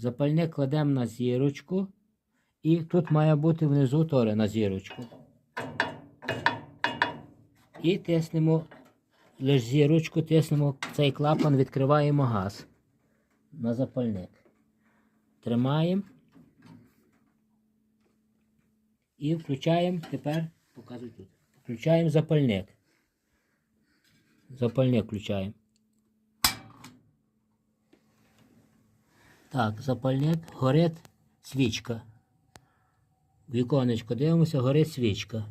Запальник кладемо на зірочку. І тут має бути внизу теж на зірочку. І тиснемо лише зірочку, тиснемо цей клапан, відкриваємо газ на запальник. Тримаємо. І включаємо тепер, показуй тут. Включаємо запальник. Запальник включаємо. Так, запальник, горить свічка. Віконечко дивимося, горить свічка.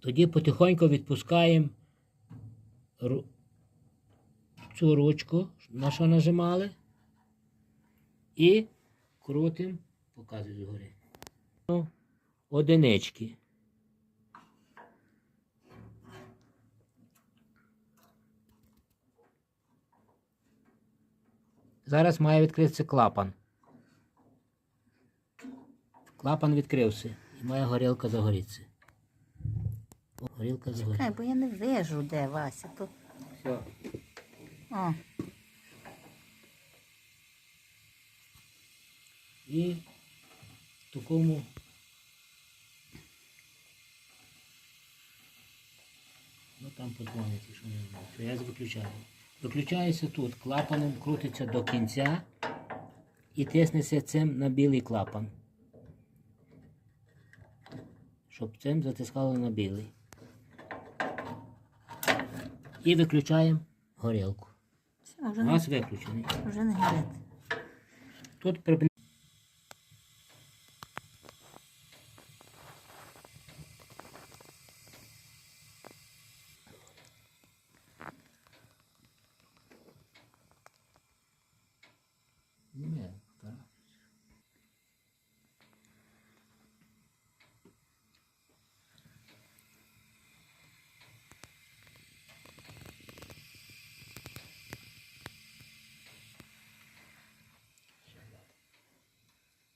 Тоді потихоньку відпускаємо цю ручку, на що нажимали, і крутимо, показую згори. Ну, Одинички. Зараз має відкритися клапан. Клапан відкрився і має горілка загорітися. Горілка загоріла. Чекай, бо я не вижу, де Вася. Тут. Все. О, І в такому ну там подзвонить, якщо не знаю. Я виключаю. Виключається тут, клапаном крутиться до кінця і тиснеться цим на білий клапан. Щоб цим затискало на білий. І виключаємо горілку. все, вже, Газ не, виключений. вже не горить. Тут